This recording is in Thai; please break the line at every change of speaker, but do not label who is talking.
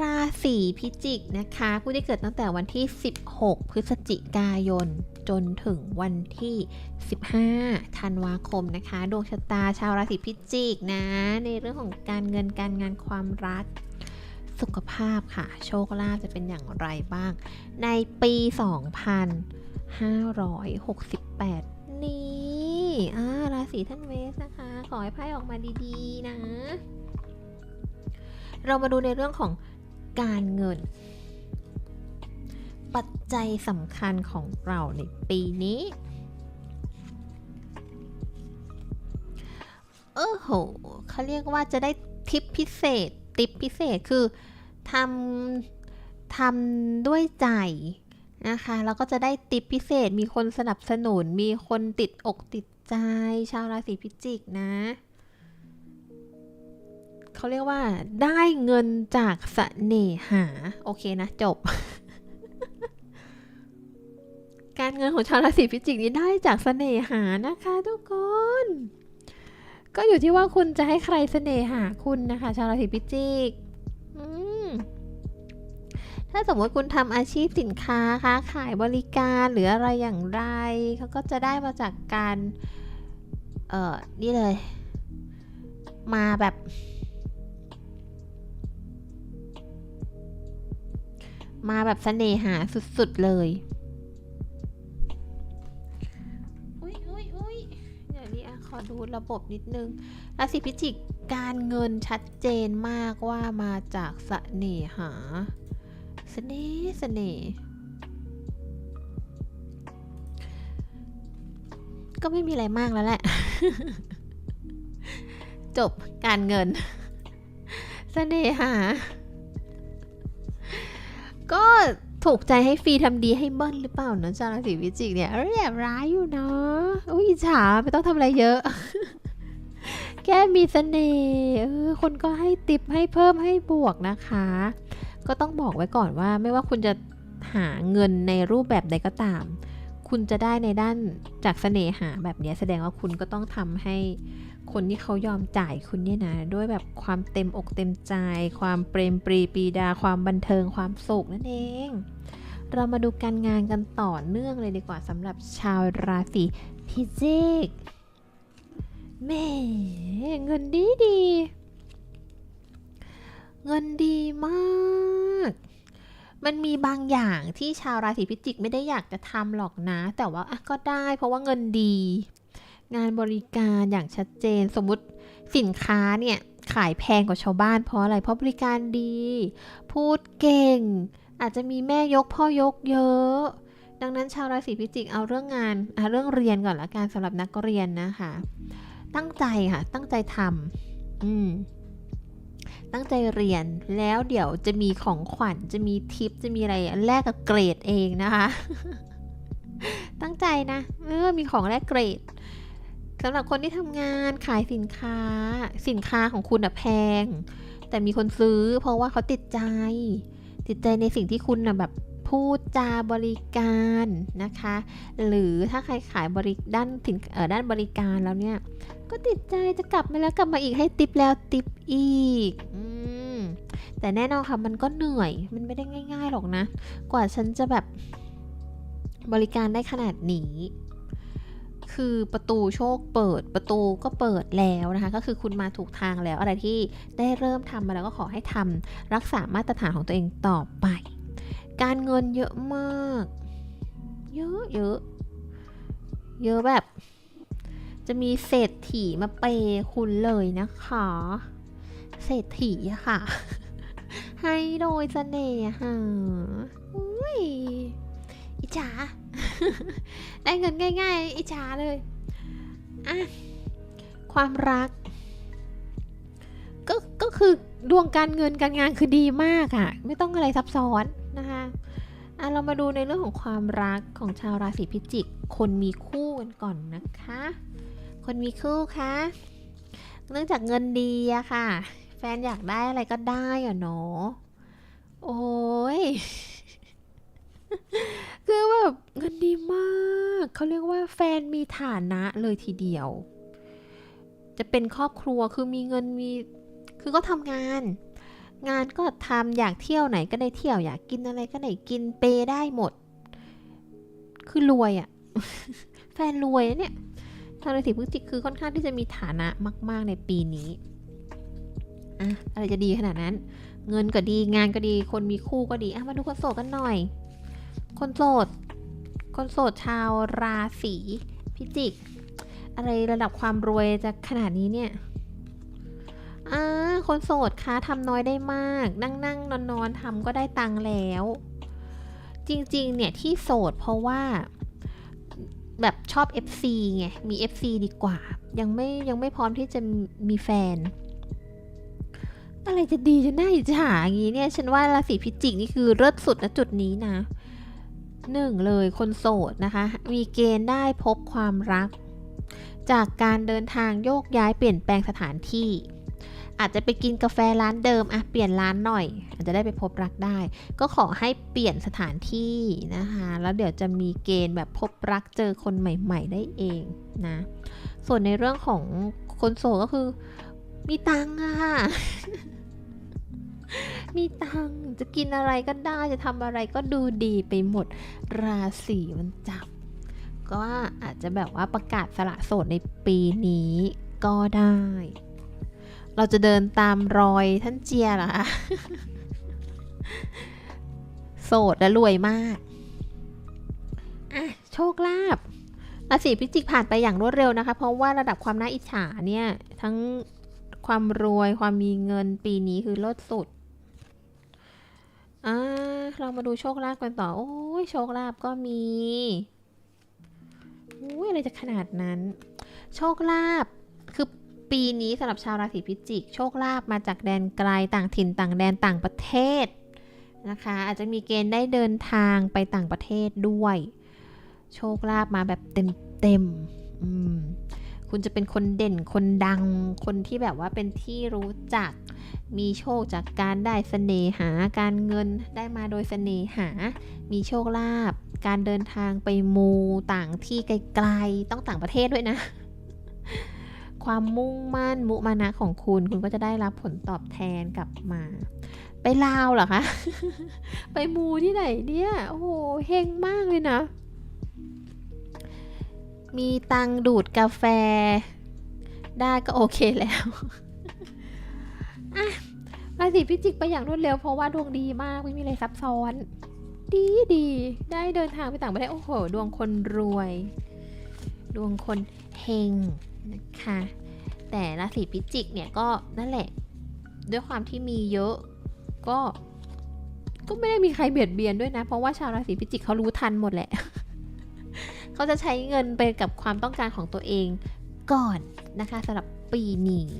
ราศีพิจิกนะคะ ผู้ที่เกิดตั้งแต่วันที่ 16 พฤศจิกายน จนถึงวันที่ 15 ธันวาคมนะคะ ดวงชะตาชาวราศีพิจิกนะ ในเรื่องของการเงินการงานความรักสุขภาพค่ะ โชคลาภจะเป็นอย่างไรบ้าง ในปี 2568 นี่ อ่าราศีท่านเวสนะคะ ขอให้ไพ่ออกมาดีๆนะ เรามาดูในเรื่องของการเงิน ปัจจัยสำคัญของเราในปีนี้ เออโหเขาเรียกว่าจะได้ทิปพิเศษ ติปพิเศษคือทำทำด้วยใจนะคะแล้วก็จะได้ติปพิเศษ มีคนสนับสนุน มีคนติดอกติด ใจชาวราศีพิจิกนะเขาเรียกว่าได้เงินจากเสน่หา โอเคนะ จบ การเงินของชาวราศีพิจิกนี่ได้จากเสน่หานะคะทุกคน ก็อยู่ที่ว่าคุณจะให้ใครเสน่หาคุณนะคะ ชาวราศีพิจิกอืม ถ้าสมมติคุณทำอาชีพสินค้าค้าขายบริการหรืออะไรอย่างไรเขาก็จะได้มาจากการ เอ่อ นี่เลย มาแบบ มาแบบเสน่หาสุดๆเลยอุ้ยอุ้ยอุ้ยเดี๋ยวนี้อะขอดูระบบนิดนึง ราศีพิจิก การเงินชัดเจนมากว่ามาจากเสน่หา สน่ห์เสน่ห์ก็ไม่มีอะไรมากแล้วแหละ จบการเงินเสน่หา ก็ถูกใจให้ฟรีทำดีให้เบิ้ลหรือเปล่านะชาราศีพิจิกเนี่ยเรียบร้ายอยู่เนาะอุ้ยจฉาไม่ต้องทำอะไรเยอะ แค่มีเสน่ห์คนก็ให้ติปให้เพิ่มให้บวกนะคะ ก็ต้องบอกไว้ก่อนว่าไม่ว่าคุณจะหาเงินในรูปแบบใดก็ตาม คุณจะได้ในด้านจากเสน่หาแบบนี้แสดงว่าคุณก็ต้องทำให้คนที่เขายอมจ่ายคุณเนี่ยนะ ด้วยแบบความเต็มอกเต็มใจ ความเปรมปรีปีดาความบันเทิงความสุขนั่นเอง เรามาดูการงานกันต่อเนื่องเลยดีกว่าสำหรับชาวราศีพิจิก แหม่เงินดีดี เงินดีมาก มันมีบางอย่างที่ชาวราศีพิจิกไม่ได้อยากจะทำหรอกนะ แต่ว่าก็ได้เพราะว่าเงินดี งานบริการอย่างชัดเจนสมมุติสินค้าเนี่ยขายแพงกว่าชาวบ้านเพราะอะไร เพราะบริการดี พูดเก่ง อาจจะมีแม่ยกพ่อยกเยอะ ดังนั้นชาวราศีพิจิกเอาเรื่องงานอะเรื่องเรียนก่อนละกันสำหรับนักเรียนนะคะ ตั้งใจค่ะ ตั้งใจทำอืม ตั้งใจเรียนแล้วเดี๋ยวจะมีของขวัญจะมีทิปจะมีอะไรแลกกับเกรดเองนะคะ ตั้งใจนะเออมีของแลกเกรดสำหรับคนที่ทำงานขายสินค้า สินค้าของคุณอะแพง แต่มีคนซื้อ เพราะว่าเขาติดใจ ติดใจในสิ่งที่คุณนะแบบ พูดจาบริการนะคะ หรือถ้าใครขายบริด้านสินเอ่อด้านบริการแล้วเนี่ย ก็ติดใจจะกลับมาแล้วกลับมาอีกให้ติปแล้วติปอีกอแต่แน่นอนค่ะมันก็เหนื่อยมันไม่ได้ง่าย ๆหรอกนะ กว่าฉันจะแบบบริการได้ขนาดนี้คือประตูโชคเปิดประตูก็เปิดแล้วนะคะ ก็คือคุณมาถูกทางแล้วอะไรที่ได้เริ่มทำมาแล้วก็ขอให้ทำรักษามาตรฐานของตัวเองต่อไป การเงินเยอะมาก เยอะเยอะเยอะแบบ จะมีเศรษฐีมาเปย์คุณเลยนะคะ เศรษฐีอะค่ะ ให้โดยเสน่หาอุ้ยอิจฉาได้เงินง่ายๆ อิจฉาเลยอะความรัก ก็ก็คือดวงการเงินการงานคือดีมากอะไม่ต้องอะไรซับซ้อน นะคะอะเรามาดูในเรื่องของความรักของชาวราศีพิจิก คนมีคู่กันก่อนนะคะ คนมีคู่คะเนื่องจากเงินดีอะค่ะ แฟนอยากได้อะไรก็ได้อะเนาะโอ้ยคือแบบเงินดีมาก เขาเรียกว่าแฟนมีฐานะเลยทีเดียว จะเป็นครอบครัวคือมีเงินมี คือก็ทำงาน งานก็ทำอยากเที่ยวไหนก็ได้เที่ยวอยากกินอะไรก็ได้กินเปยได้หมด คือรวยอะ่ะ แฟนรวยเนี่ยชาวราศีพฤศจิกคือค่อนข้างที่จะมีฐานะมาก ๆ ในปีนี้อะอะไรจะดีขนาดนั้น เงินก็ดีงานก็ดีคนมีคู่ก็ดีอะมาดูคนโสดกันหน่อย คนโสดคนโสดชาวราศีพิจิก อะไรระดับความรวยจะขนาดนี้เนี่ยอ่า คนโสดคะทำน้อยได้มาก นั่งนั่งนอนนอนทำก็ได้ตังค์แล้ว จริงๆ เนี่ยที่โสดเพราะว่าแบบชอบ FC ไง มี FC ดีกว่า ยังไม่ยังไม่พร้อมที่จะมีแฟน อะไรจะดีจะน่าอิจฉาอย่างนี้เนี่ย ฉันว่าราศีพิจิกนี่คือเลิศสุดณจุดนี้นะหนึ่งเลยคนโสดนะคะ มีเกณฑ์ได้พบความรัก จากการเดินทางโยกย้ายเปลี่ยนแปลงสถานที่ อาจจะไปกินกาแฟร้านเดิมอะเปลี่ยนร้านหน่อย อาจจะได้ไปพบรักได้ ก็ขอให้เปลี่ยนสถานที่นะคะ แล้วเดี๋ยวจะมีเกณฑ์แบบพบรักเจอคนใหม่ ๆ ได้เองนะ ส่วนในเรื่องของคนโสดก็คือ มีตังค์อะค่ะมีตังจะกินอะไรก็ได้จะทำอะไรก็ดูดีไปหมดราศีมันจับ ก็อาจจะแบบว่าประกาศสละโสดในปีนี้ก็ได้ เราจะเดินตามรอยท่านเจียเหรอคะโสดและรวยมากอะโชคลาภราศีพิจิกผ่านไปอย่างรวดเร็วนะคะ เพราะว่าระดับความน่าอิจฉาเนี่ย ทั้งความรวยความมีเงินปีนี้คือลดสุดอ่าเรามาดูโชคลาภกันต่อ โอ้ยโชคลาภก็มีอุ้ยอะไรจะขนาดนั้น โชคลาภคือ ปีนี้สำหรับชาวราศีพิจิก โชคลาภมาจากแดนไกลต่างถิ่นต่างแดนต่างประเทศนะคะ อาจจะมีเกณฑ์ได้เดินทางไปต่างประเทศด้วย โชคลาภมาแบบเต็มเต็มคุณจะเป็นคนเด่นคนดัง คนที่แบบว่าเป็นที่รู้จัก มีโชคจากการได้เสน่หา การเงินได้มาโดยเสน่หา มีโชคลาภ การเดินทางไปมูต่างที่ไกลๆ ต้องต่างประเทศด้วยนะ ความมุ่งมั่นมุมานะของคุณ คุณก็จะได้รับผลตอบแทนกลับมา ไปลาวเหรอคะ ไปมูที่ไหนเนี่ย โอ้โหเฮงมากเลยนะ มีตังดูดกาแฟ ได้ก็โอเคแล้วอะราศีพิจิกไปอย่างรวดเร็วเพราะว่าดวงดีมากไม่มีอะไรซับซ้อน ดีดีได้เดินทางไปต่างประเทศโอ้โห ดวงคนรวย ดวงคนเฮง นะคะแต่ราศีพิจิกเนี่ยก็นั่นแหละด้วยความที่มีเยอะก็ก็ไม่ได้มีใครเบียดเบียนด้วยนะ เพราะว่าชาวราศีพิจิกเขารู้ทันหมดแหละ เขาจะใช้เงินไปกับความต้องการของตัวเองก่อนนะคะสำหรับปีนี้